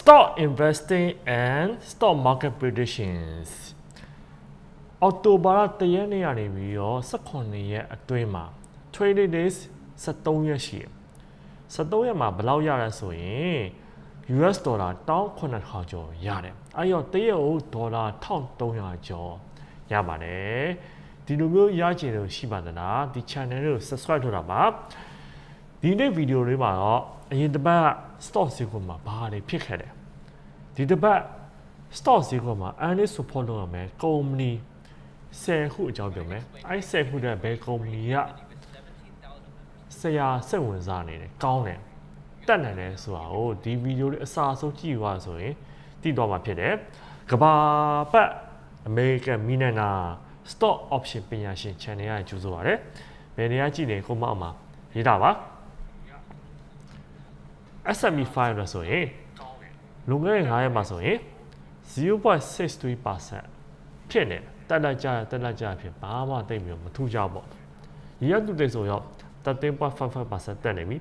Stock investing and stock market predictions အောက်တိုဘာလ1ရက်နေ့ကနေပြီးတော့18ရက်အတွင်းမှာ trading days 73ရက်ရှိတယ်73ရက်မှာဘယ်လောက်ရလဲဆိုရင် US ဒေါ်လာ19000ကျော်ရတယ်အဲ့တော့တရက်ကိုဒေါ်လာ1300ကျော်ရပါတယ်ဒီလိုမျိုးရချင်လို့ရှိပါသလားဒီ channel ကို subscribe လုပ်တာပါ ဒီနေ့ဗီဒီယိုလေးမှာတော့အရင်တစ်ပတ် stock ဈေးကွက်မှာဘာတွေဖြစ်ခဲ့တယ်ဒီတစ်ပတ် stock ဈေးကွက်မှာ earnings support လုပ်ရမယ်ကုမ္ပဏီ10ခုအကြောင်းပြောမယ်အဲ့10ခုတည်းဘယ်ကုမ္ပဏီကဆရာစိတ်ဝင်စားနေတယ်ကောင်းတယ်တက်နိုင်တယ်ဆိုတာကိုဒီဗီဒီယိုလေးအစာဆုံးကြည့်သွားဆိုရင်သိသွားမှာဖြစ်တယ်ကဘာပတ်အမေရိကန်မီနန်နာ stock option ပညာရှင် channel ရကြိုးဆိုပါရစေဘယ်နေရာကြည့်နေကိုမအောင်မှာရေးတာပါ SME 5လို့ဆိုရင်လွန်ခဲ့တဲ့9ရက်မှာဆိုရင်0.63%ဖြစ်နေတယ်တက်လက်ကြတက်လက်ကြဖြစ်ဘာမှတိတ်ပြီးမထူးကြပေါ့ရရတူတိတ်ဆိုရော13.55%တက်နေပြီ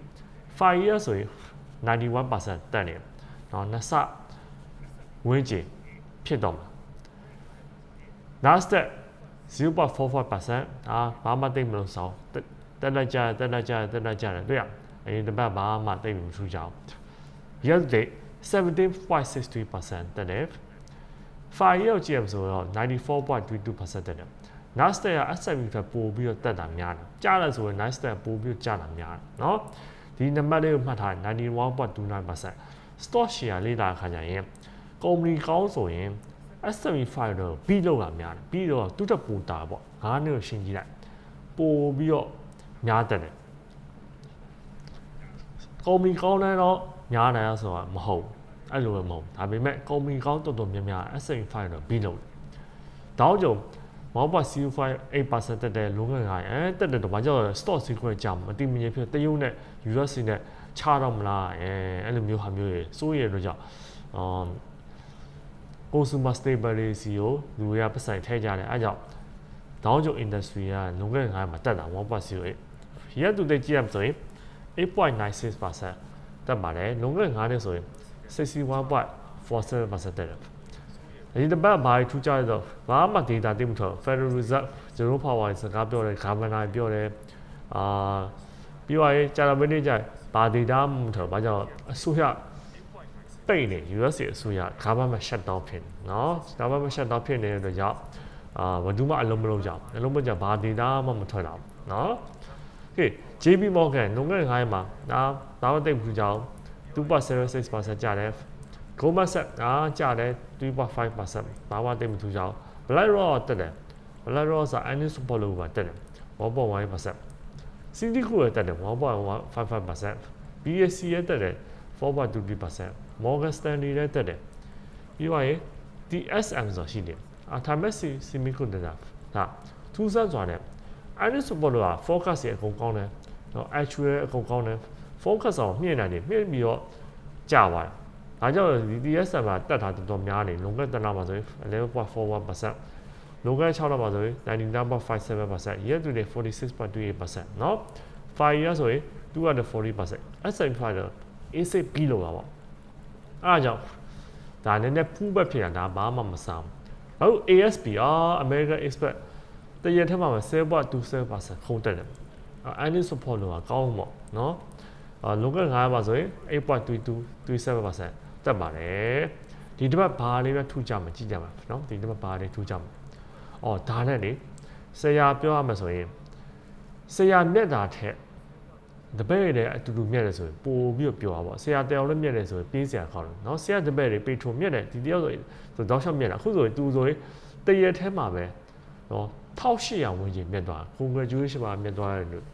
5 year ဆိုရင်91%တက်နေတယ်နော်နှစ်ဆဝင်းကျင်ဖြစ်တော့မှာ Nasdaq 0.45%အာဘာမှတိတ်မလို့ဆောင်တက်လက်ကြတက်လက်ကြတက်လက်ကြတယ်တွေ့ရ အရင်တစ်ပတ်ဘာမှတိတ်မထူးကြအောင် year to date 17.63%တက်တယ်5 year ကြည့်ရဆိုတော့94.22%တက်တယ် Nasdaq က S&P ထက်ပိုပြီးတော့တက်တာများတယ်ကြားလဲဆိုရင် Nasdaq ပိုပြီးကျတာများတယ်เนาะဒီနံပါတ်လေးကိုမှတ်ထား91.29% stock share လေးလာခါကြရင်ကုမ္ပဏီကောင်းဆိုရင် S&P 5တော့ပြီးလောက်လာများတယ်ပြီးတော့သူ့တက်ပူတာပေါ့ငါးနှစ်ကိုရှင်းကြည့်လိုက်ပိုပြီးတော့များတက်တယ် ကုမ္ပဏီကောင်းတဲ့တော့များတယ်ဆိုတာမဟုတ်အဲ့လိုပဲမဟုတ်ဒါပေမဲ့ကုမ္ပဏီကောင်းတော်တော်များများ S&P 5တော့ပြီးလောက်တောင်းကြုံ1.05 8%တက်တဲ့လုံးငယ်ကအဲတက်တဲ့တော့ဘာကြောင့် stock secret ကြောင့်မတိမငြိမ်ဖြစ်တရုတ်နဲ့ US နဲ့ချတော့မလားအဲအဲ့လိုမျိုးဟာမျိုးတွေစိုးရတော့ကြောင့်အာ consumer stability ကိုလူတွေကပတ်ဆိုင်ထဲကြတယ်အဲကြောင့်ဒေါင်းကျုံ industry ကလုံးငယ်ကမှာတက်တာ1.08ရက်တူတဲ့ကြည့်ရမဆိုရင် 8.96%တက်ပါတယ်လုံးငယ်9နဲ့ဆိုရင်61.47%တက်တယ်ဒီတပတ်ဘာထူးကြလဲဆိုဘာမှ data တိမထော် Federal Reserve zero power စကားပြောတယ် governor ပြောတယ်အာပြီးသွားရင်ကြာလာမင်းနေ့ကျဘာ data မထော်ဘာကြောင့်အစိုးရပိတ်နေ US အစိုးရ government shutdown ဖြစ်နေเนาะ government shutdown ဖြစ်နေတဲ့အတွက်ကြောင့်အာဘယ်သူမှအလုံးမလုံးကြအောင်အလုံးမကြဘာ data မှမထွက်တော့เนาะ Okay JP Morgan လုံခဲ့ခိုင်းမှာဒါဒါမသိဘူးကြောင်း2.76%ကျတယ် Goldman Sachs အားကျတယ်3.5%ဘာမှသိမထူးကြောင်း BlackRock တက်တယ် BlackRock ဆို earnings support လို့ပါတက်တယ်1.1% Citigroup ရတက်တယ်1.55% BSC ရတက်တယ်4.23% Morgan Stanley ရတက်တယ်ပြီးတော့ရင် TSM ဆိုရှိတယ်အာ Timex Semiconductor ဒါထူးဆန်းစွာနဲ့ earnings support လို့က forecast ရအကုန်ကောင်းတယ်နော် actual အကုန်ကောင်းတယ် focus အောင်မြင့်နိုင်တယ်မြင့်ပြီးတော့ကြာသွားတယ်။ဒါကြောင့်ဒီ DSM မှာတက်တာတော်တော်များနေလုံခဲ့တလားမှာဆိုရင်11.41%လုံခဲ့6လမှာဆိုရင်99.57% year to date 46.28%เนาะ5 year ဆိုရင်240% S&P 5တော့ A6 ပြီးလို့ပါပေါ့။အားကြောင့်ဒါနည်းနည်းဖူးဘက်ဖြစ်တာဒါဘာမှမစားဘူး။အခု ASP အာ American Expert တရက်ထဲမှာပဲ0.27%ခုံတက်တယ်အဲ annual support လောကကောင်းပေါ့နော်အာလောက9ပါဆိုရင်8.2237%တက်ပါတယ်ဒီတစ်ပတ်ဘာလေးပဲထူကြမှာကြည့်ကြမှာနော်ဒီတစ်ပတ်ဘာလေးထူကြမှာအော်ဒါနဲ့လေဆရာပြောရမှာဆိုရင်ဆရာမြက်တာထက်တပည့်တွေအတူတူမြက်တယ်ဆိုရင်ပို့ပြီးတော့ပြောတာပေါ့ဆရာတယောက်လည်းမြက်တယ်ဆိုရင်ပြေးဆရာခေါ်တယ်နော်ဆရာတပည့်တွေပေထုံမြက်တယ်ဒီတယောက်ဆိုရင်ဆိုတော့ရှောက်မြက်တာအခုဆိုရင်သူဆိုရင်တရက်ထဲမှာပဲနော် 1800ဝန်းကျင်မြက်သွား congratulation ပါမြက်သွားတယ်လို့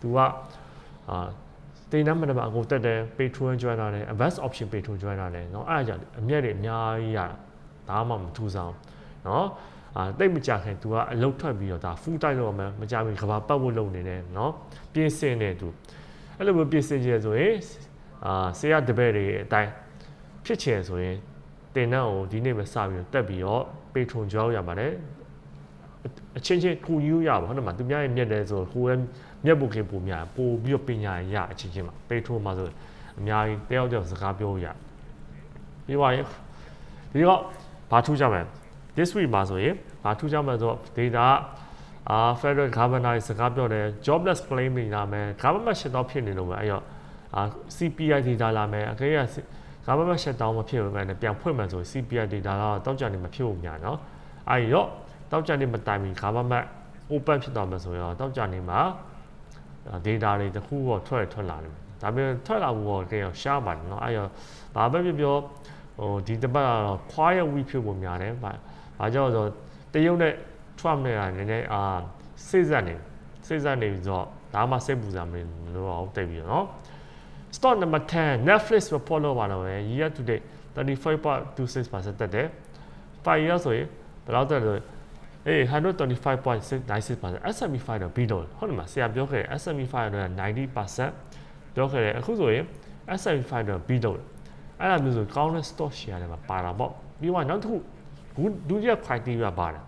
သူကအာတင်နံပါတ်အကုန်တက်တယ် Patreon join လာတယ် advanced option Patreon join လာတယ်เนาะအဲ့ဒါကြောင့်အမြက်တွေအများကြီးရတာဒါမှမထူဆောင်เนาะအာတိတ်မကြခင် तू ကအလုတ်ထွက်ပြီးတော့ဒါ full time တော့မှမကြဘူးကဘာပတ်ဖို့လုပ်နေတယ်เนาะပြင်ဆင်နေ तू အဲ့လိုမျိုးပြင်ဆင်ကြဆိုရင်အာဆေးရတပည့်တွေအတိုင်းဖြစ်ချင်ဆိုရင်တင်တဲ့ကိုဒီနေ့ပဲစပြီးတော့တက်ပြီးတော့ Patreon join ရပါတယ် အချင်းချင်းကိုညူးရပါဟုတ်တယ်မသူများရဲ့မျက်နှာဆိုကိုယ်ရဲ့မျက်ပုခင်ပုံများပို့ပြီးတော့ပညာရအချင်းချင်းမှာပေထိုးမှာဆိုအများကြီးတယောက်တယောက်စကားပြောရပြီးပါရင်ဒီတော့ဘာထူးကြမလဲ this week မှာဆိုရင်ဘာထူးကြမလဲဆိုတော့ data အာ federal governor စကားပြောတယ် jobless claim တွေလာမယ် government shutdown ဖြစ်နေလို့ပဲအဲ့တော့အာ CPI data လာမယ်အခေက government shutdown မဖြစ်ဘဲနဲ့ပြန်ဖွင့်မယ်ဆို CPI data တော့တောက်ကြနေမဖြစ်ဘူးများနော်အဲ့တော့ တောက်ကြနေမတိုင်မီ government open ဖြစ်တော့မှဆိုရင်တောက်ကြနေမှာ data တွေတခုတော့ထွက်ထွက်လာတယ်ဒါပေမဲ့ထွက်လာဖို့တော့ကြောက်ရှားပါတယ်เนาะအဲ့တော့ဘာပဲပြောပြောဟိုဒီတစ်ပတ်ကတော့ quiet week ဖြစ်ဖို့များတယ်ဘာဘာကြောင့်ဆိုတော့တရုတ်နဲ့ Trump နဲ့ကနည်းနည်းအာစိတ်ဆက်နေစိတ်ဆက်နေပြီးတော့ဒါမှစိတ်ပူစားမလို့တော့တိတ်ပြီးတော့เนาะ stock number 10 Netflix report လို့ပါတော့ပဲ year to date 35.26%တက်တယ်5 year ဆိုရင်ဘယ်လောက်တက်လဲ အေး125.96% S&P 5တော့ပြီးတော့ဟုတ်တယ်မဆရာပြောခဲ့တယ် S&P 5တော့90%ပြောခဲ့တယ်အခုဆိုရင် S&P 5တော့ပြီးတော့အဲ့ဒါမျိုးဆိုကောင်းတဲ့ stock share တွေမှာပါတာပေါ့ပြီးတော့နောက်တစ်ခုဒုတိယ criteria ပါတယ်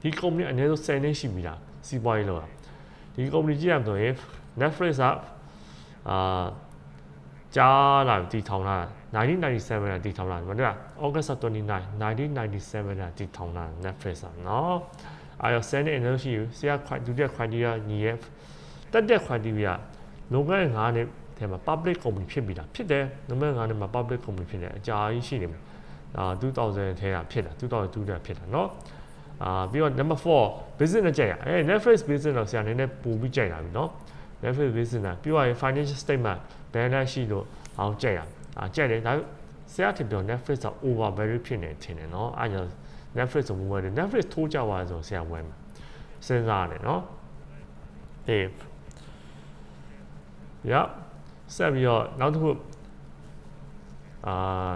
ဒီ company အနည်းဆုံး10နှစ်ရှိပြီလားစီးပွားရေးလောက်ဒီ company ကြည့်ရမယ်ဆိုရင် Netflix ကအာကြားလာတည်ထောင်လာ 1997ကတည်ထောင်လာမဟုတ်လား August 29 1997ကတည်ထောင်လာ Netflix อ่ะเนาะအာရ10နှစ်အနည်းရှိဆရာခွိုင်ဒုတိယ criteria ညီရဲ့တက်တဲ့ criteria လုံခဲ့9နှစ်ထဲမှာ public company ဖြစ်ပြီလားဖြစ်တယ်လုံခဲ့9နှစ်မှာ public company ဖြစ်တယ်အကြာကြီးရှိနေမှာအာ2000ထဲကဖြစ်တာ2002ထဲဖြစ်တာเนาะအာပြီးတော့ number 4 business နဲ့ကြိုက်ရအဲ Netflix business တော့ဆရာနည်းနည်းပိုပြီးကြိုက်တာပြီเนาะ Netflix business ပြီးတော့ financial statement ဘယ်နဲ့ရှိလို့အောင်ကြိုက်ရ အာကြိုက်တယ်ဒါဆရာထင်ပြော Netflix က over value ဖြစ်နေထင်တယ်เนาะအဲကြောင့် Netflix ကိုဝယ်တယ် Netflix ထိုးကြပါဆိုဆရာဝယ်မှာစဉ်းစားရတယ်เนาะအေး yeah ဆက်ပြီးတော့နောက်တစ်ခုအာ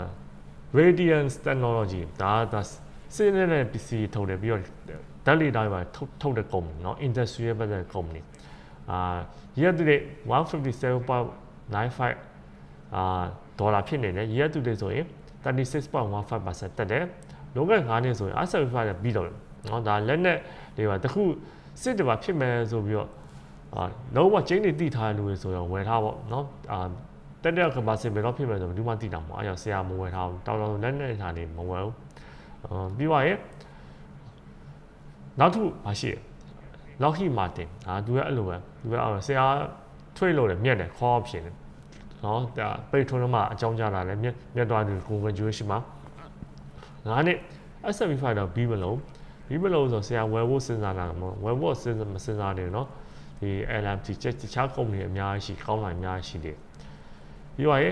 Radiance Technology ဒါဒါစင်းနေတဲ့ PC ထုတ်တယ်ပြီးတော့ဓာတ်လေတိုင်းမှာထုတ်ထုတ်တဲ့ company เนาะ industrial ဘက်တဲ့ company အာ year to date 157.95အာ ဒေါ်လာဖြစ်နေတယ် year to date ဆိုရင်36.15%တက်တယ်လုံးဝ9နှစ်ဆိုရင် R75 နဲ့ပြီးတော့เนาะဒါလက်နဲ့တွေကတခုစစ်တပါဖြစ်မယ်ဆိုပြီးတော့အာလုံးဝကျင်းနေတိထားတဲ့လူတွေဆိုရင်ဝယ်ထားပေါ့เนาะအာတက်တဲ့ကဘာစင်ဘယ်တော့ဖြစ်မယ်ဆိုဘယ်သူမှသိတာမဟုတ်အဲကြောင့်ဆရာမဝယ်ထားဘူးတောင်းတောင်းလက်နဲ့ထားနေမဝယ်ဘူးအာပြီးပါရဲ့နောက်တစ်ခုမရှိရ Lockheed Martin အာသူကအဲ့လိုပဲသူကအဲ့ဆရာထွေးလို့တယ်မြက်တယ်ခေါ်ဖြစ်တယ် နော်ဒါပိတ်ထုံးမှာအကြောင်းကြားလာတယ်မြက်မြက်သွားတယ် congratulation မှာငါနဲ့ S75 တော့ပြီးမလို့ပြီးမလို့ဆိုဆရာဝယ်ဖို့စဉ်းစားတာမဟုတ်ဝယ်ဖို့စဉ်းစားမစဉ်းစားနေနော်ဒီ LMT ချက်တခြား company အများကြီးရှိကောင်းလာအများကြီးရှိတယ်ပြီးတော့ရေ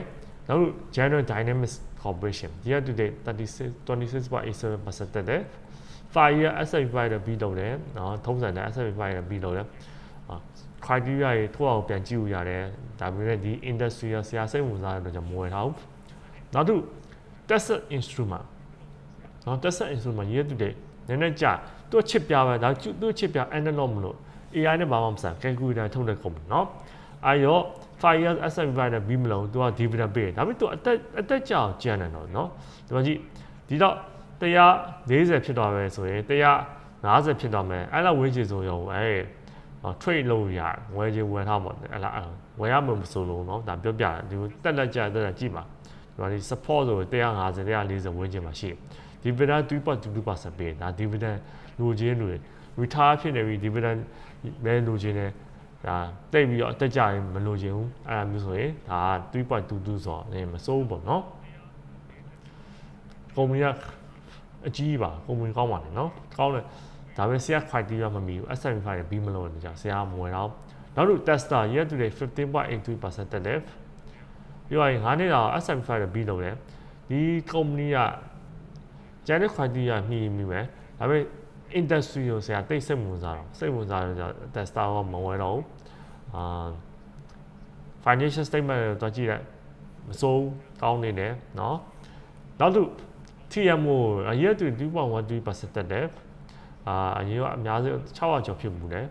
နောက် General Dynamics Corporation year to date 36 26.87%တက်တယ်5 year S75 တော့ပြီးတော့တယ်နော်ထုံးစံတဲ့ S75 တော့ပြီးတော့တယ် criteria တွေထိုးအောင်ပြန်ကြည့်လို့ရတယ်ဒါပေမဲ့ဒီ industry ရဆရာစိတ်ဝင်စားတဲ့အတွက်ကြောင့်မဝယ်ထားဘူးနောက်တစ် Tesla instrument နော် Tesla instrument ရေးတူတယ်နည်းနည်းကြာသူ့ချစ်ပြပဲဒါသူ့ချစ်ပြ analog မလို့ AI နဲ့ဘာမှမဆိုင် calculator ထုတ်တဲ့ကုန်နော်အဲရော5 years S75 နဲ့ပြီးမလို့သူက dividend ပေးတယ်ဒါပေမဲ့သူအသက်အသက်ကြာအောင်ကျန်တယ်တော့နော်ဒီမှာကြည့်ဒီတော့140ဖြစ်သွားပဲဆိုရင်150ဖြစ်သွားမယ်အဲ့လောက်ဝေးချေဆိုရောအဲ trade လုပ်ရဝယ်ချင်ဝယ်ထားပေါ့အဲ့လားဝယ်ရမှာမဆိုလို့เนาะဒါပြောပြတယ်ဒီတက်လက်ကြတက်လက်ကြည့်ပါဒီမှာဒီ support ဆို150 140ဝယ်ချင်မှာရှိတယ် dividend 3.22%ပေးတာ dividend လိုချင်လူ retire ဖြစ်နေပြီ dividend မဲလိုချင်တယ်ဒါတိတ်ပြီးတော့အတက်ကြရင်မလိုချင်ဘူးအဲ့ဒါမျိုးဆိုရင်ဒါ3.22ဆိုတော့လည်းမစိုးဘူးပေါ့နော်ကုမ္ပဏီကအကြီးပါကုမ္ပဏီကောင်းပါလေနော်ကောင်းတယ် ဒါပေမဲ့ဆရာ criteria မမီဘူး S75 ရပြီးမလို့နေကြဆရာမဝင်တော့နောက်တစ် Tesla year to date 15.83%တက်တယ်ပြောရရင်9နှစ်တော့ S75 ရပြီးလို့လေဒီ company ကကျန်တဲ့ criteria မှီမိမယ်ဒါပေမဲ့ industry ကိုဆရာတိတ်စိတ်ဝင်စားတော့စိတ်ဝင်စားတော့ Tesla ကမဝင်တော့အာ financial statement ကိုတော့ကြည့်လိုက်မစိုးကောင်းနေတယ်เนาะနောက်တစ် TMO အရက်တူ2.13%တက်တယ် အာအရင်ကအများဆုံး600ကျော်ဖြစ်မှုတယ်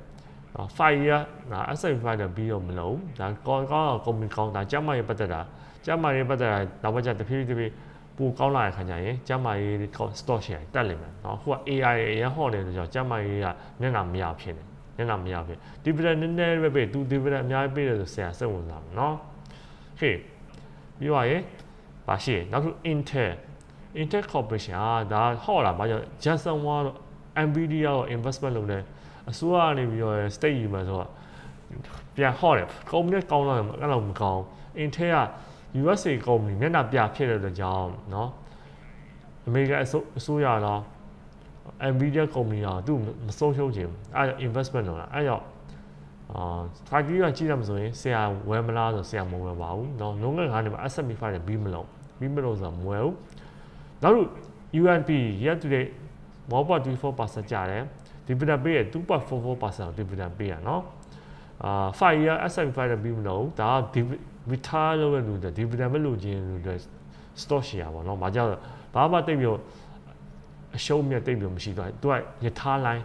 5 year ဒါ S75 တော့ပြီးတော့မလုံးဒါကောင်းကောင်းကုမ္ပဏီကောင်းတာကျန်းမာရေးပတ်သက်တာကျန်းမာရေးပတ်သက်တာနောက်ဘက်ကျတဖြည်းဖြည်းပိုကောင်းလာတဲ့ခါကျရင်ကျန်းမာရေး stock share တက်လိမ့်မယ်เนาะခုက AI အရင်ဟော့နေတဲ့ကြောင့်ကျန်းမာရေးကမျက်နှာမရဖြစ်နေမျက်နှာမရဖြစ် dividend နည်းနည်းပဲပေးသူ dividend အများကြီးပေးတယ်ဆိုဆရာစိတ်ဝင်စားမှာเนาะဟေးပြီးပါရင် ပါရှိတယ်နောက်တစ်ခု Intel Intel Corporation อ่ะဒါဟော့လာဘာကြောင့် Jensen Huang တို့ Nvidia တို့ investment လုပ်နေအစိုးရကနေပြီးတော့ state ယူမှာဆိုတော့ပြန်ဟော့တယ်ကုမ္ပဏီကောင်းတော့အဲ့လိုမကောင်း Intel က USA ကုမ္ပဏီမျက်နှာပြဖြစ်တဲ့အတွက်ကြောင့်เနာะအမေရိကန်အစိုးအစိုးရတော့ Nvidia ကုမ္ပဏီကသူ့မဆုံးရှုံးချင်ဘူးအဲ့ဒါ investment လုပ်တာအဲ့ကြောင့်အာ target ကကြည့်ရမှာဆိုရင်ဆရာဝယ်မလားဆိုဆရာမဝယ်ပါဘူးเนาะလုံးငယ်ကနေမှာ S&P 5နဲ့ပြီးမလို့ပြီးမလို့ဆိုတော့မဝယ်ဘူးနောက်တစ် UNP year to date 1.24%ကျတယ် dividend ပေးရ2.44%ကို dividend ပေးရနော်အာ five year asset provider ပြီးမလို့ဒါ retire လုပ်ရလို့တဲ့ dividend မလို့ခြင်းလို့တဲ့ stock share ပေါ့နော်။မကြောက်ဘာမှတိတ်ပြီးအရှုံးမြတ်တိတ်ပြီးမရှိတော့သူကယထာလိုင်း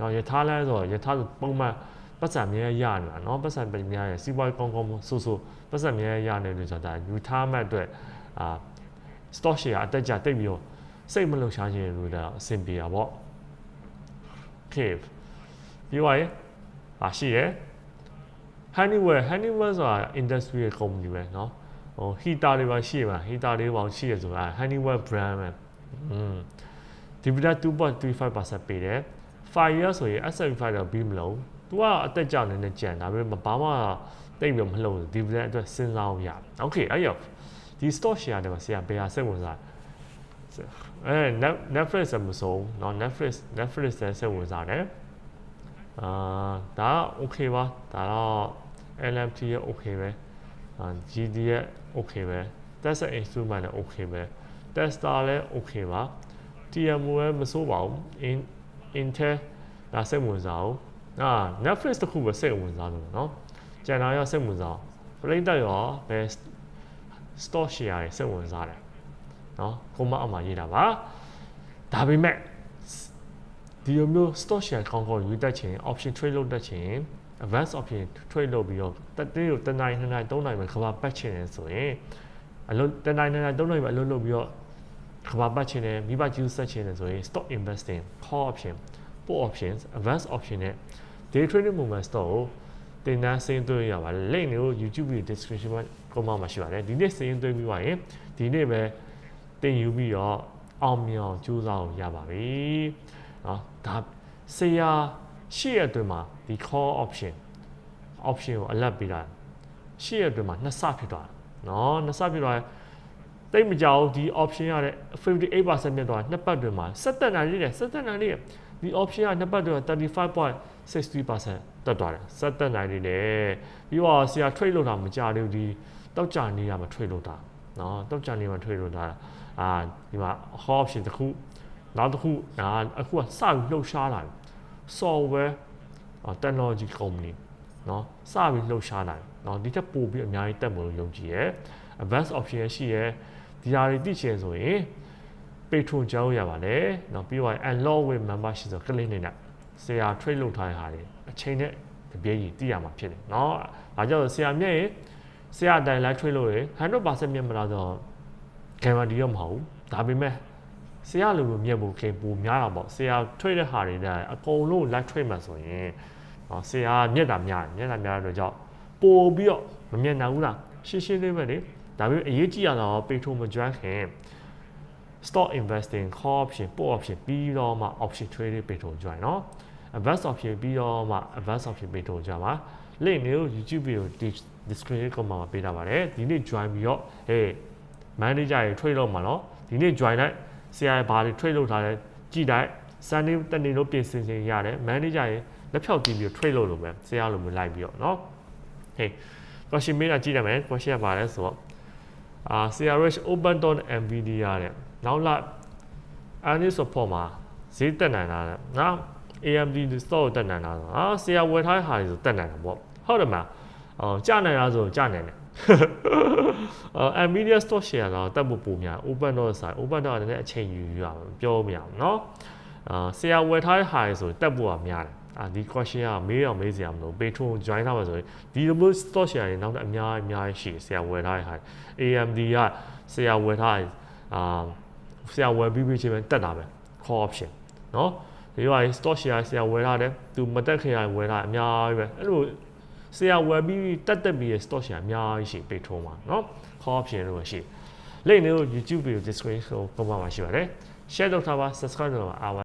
နော်ယထာလိုင်းဆိုတော့ယထာဆိုပုံမှန်ပတ်စံမြဲရနေတာနော်ပတ်စံပညာရစီးပွားကောင်းကောင်းဆိုဆိုပတ်စံမြဲရနေလို့ဆိုတာ retirement အတွက်အာ stock share အတက်ကြတိတ်ပြီးတော့ စိတ်မလုံရှားခြင်းလို့တော့အဆင်ပြေတာပေါ့ okay ပြီးသွားရင်ဟာရှိရယ် Honeywell Honeywell ဆိုတာ industry ရဲ့ company ပဲเนาะဟို heater တွေပါရှိရမှာ heater တွေပါရှိရဆိုတာ Honeywell brand ပဲอืม dividend 2.35%ပေးတယ်5 year ဆိုရင် S&P 5တော့ပြီးမလို့သူကအသက်ကြောင်နေနဲ့ကြံဒါပေမဲ့ဘာမှတိတ်ပြီးမလှုပ် dividend အတွက်စဉ်းစားအောင်ရ okay အဲ့ရောဒီ stock share တွေမှာဆရာဘယ်ဟာစိတ်ဝင်စား အဲ Netflix မဆုံးเนาะ Netflix Netflix လည်းစိတ်ဝင်စားတယ်အာဒါ okay ပါဒါတော့ LMT ရဲ့ okay ပဲအာ GD ရဲ့ okay ပဲ Tesla Instrument လည်း okay ပဲ Tesla လည်း okay ပါ TMO လည်းမစိုးပါဘူး in Intel ဒါစိတ်ဝင်စားအောင်အာ Netflix တခုပဲစိတ်ဝင်စားလို့เนาะကျန်တာရောစိတ်ဝင်စားပရိသတ်ရောဘယ် stock share တွေစိတ်ဝင်စားတယ် နော်ကုမအောက်မှာရေးတာပါဒါပေမဲ့ဒီလိုမျိုး stock share ကောင်းကောင်းယူတတ်ချင် option trade လုပ်တတ်ချင် advance option trade လုပ်ပြီးတော့တက်တင်းကိုတနိုင်နှစ်နိုင်သုံးနိုင်ပဲကဘာပတ်ချင်တယ်ဆိုရင်အလုံးတနိုင်နှစ်နိုင်သုံးနိုင်ပဲအလုံးလုပ်ပြီးတော့ကဘာပတ်ချင်တယ်မိဘကျူးဆက်ချင်တယ်ဆိုရင် stock investing call option put options advance option နဲ့ day trading movement stock ကိုတင်တန်းစင်းသွင်းရပါတယ် link တွေကို YouTube ရဲ့ description မှာ comment မှာရှိပါတယ်ဒီနေ့စင်းသွင်းပြီးပါရင်ဒီနေ့ပဲ တင်ယူပြီးတော့အောင်မြင်အောင်ကြိုးစားအောင်ရပါပြီเนาะဒါဆရာရှေ့ရအတွင်းမှာဒီ call option option ကိုအလတ်ပေးတာရှေ့ရအတွင်းမှာနှစ်ဆဖြစ်သွားတာเนาะနှစ်ဆဖြစ်သွားတိတ်မကြောက်ဒီ option ရတဲ့58%မြတ်သွားနှစ်ပတ်တွင်မှာစက်တက်နိုင်လေးတယ်စက်တက်နိုင်လေးဒီ option ကနှစ်ပတ်တွင်35.63%တက်သွားတယ်စက်တက်နိုင်လေးလေပြီးတော့ဆရာ trade လုပ်တာမကြသေးဘူးဒီတောက်ကြနေရမှာ trade လုပ်တာเนาะတောက်ကြနေမှာ trade လုပ်တာ အာဒီမှာ call option တစ်ခုနောက်တစ်ခုအာအခုကစပြီးလှုပ်ရှားလာပြီ software technology company เนาะစပြီးလှုပ်ရှားလာတယ်เนาะဒီထက်ပိုပြီးအများကြီးတက်မလို့ယုံကြည်ရယ် advance option ရှိရယ်ဒီဟာတွေသိချင်ဆိုရင် Patreon ကြောင်းရပါတယ်เนาะပြီးတော့ unlock with membership ဆို click နေနဲ့ဆရာ trade လုပ်ထားတဲ့ဟာတွေအချိန်နဲ့တပြေးကြီးသိရမှာဖြစ်တယ်เนาะဒါကြောင့်ဆရာမြက်ရင်ဆရာအတိုင်း live trade လုပ်ရင်100%မြက်မလားဆိုတော့ ကင်မတီတော့မဟုတ်ဘူးဒါပေမဲ့ဆရာလူလိုမြက်ဖို့ခင်ပိုများတာပေါ့ဆရာထွေးတဲ့ဟာတွေနဲ့အကုန်လုံး live ထွေးမှဆိုရင်နော်ဆရာမျက်တာများမျက်တာများတော့ကြောင့်ပို့ပြီးတော့မမျက်နှာဘူးလားရှင်းရှင်းလေးပဲလေဒါပေမဲ့အရေးကြီးရတာက Patreon မကျွမ်းခင် stock investing call option put option ပြီးတော့မှ option trading Patreon ကျွမ်းနော် advance option ပြီးတော့မှ advance option Patreon ကျွမ်းပါ link မျိုး YouTube ကို description ကမှာပေးထားပါတယ်ဒီနေ့ join ပြီးတော့ဟေး manager တွေ trade လုပ်မှာနော်ဒီနေ့ join လိုက်ဆရာဘာတွေ trade လုပ်ထားလဲကြည့်လိုက် Sunday တနေ့လုံးပြင်ဆင်ခြင်းရတယ် manager တွေလက်ဖြောက်တီးပြီး trade လုပ်လို့ပဲဆရာလိုမျိုးလိုက်ပြီးတော့နော် hey question မေးတာကြည့်ရမယ် question ကဘာလဲဆိုတော့အာ CRH open down nvidia တဲ့နောက်လာ earnings support မှာဈေးတက်နိုင်တာတဲ့နော် AMD store တက်နိုင်တာဆိုတော့အာဆရာဝယ်ထားတဲ့ဟာတွေဆိုတက်နိုင်တာပေါ့ဟုတ်တယ်မလားအော်ကြာနိုင်တာဆိုကြာနိုင်တယ် အော် Nvidia stock share တော့တက်ဖို့ပုံများ open dot ဆိုင် open dot ကလည်းအချိန်ယူရအောင်ပြောမရအောင်เนาะအာဆရာဝယ်ထားတဲ့ဟာတွေဆိုတက်ဖို့ကများတယ်အာဒီ question ကမေးအောင်မေးစရာမလို Patreon join ထားပါဆိုရင်ဒီလိုမျိုး stock share တွေနောက်ထပ်အများအများရှိဆရာဝယ်ထားတဲ့ဟာ AMD ကဆရာဝယ်ထားအာဆရာဝယ်ပြီးပြီးချင်းပဲတက်တာပဲ call option เนาะဒီလို stock share ဆရာဝယ်ထားတယ်သူမတက်ခင်ရဝယ်ထားအများကြီးပဲအဲ့လို ဆရာဝယ်ပြီးတက်တက်ပြီး stock share အများကြီးရှိ Patreon မှာเนาะ call option လို့ရှိ link လေးကို YouTube ဗီဒီယို description ကိုပုံမှန်မှာရှိပါတယ် share လုပ်ထားပါ subscribe လုပ်ပါအားပါ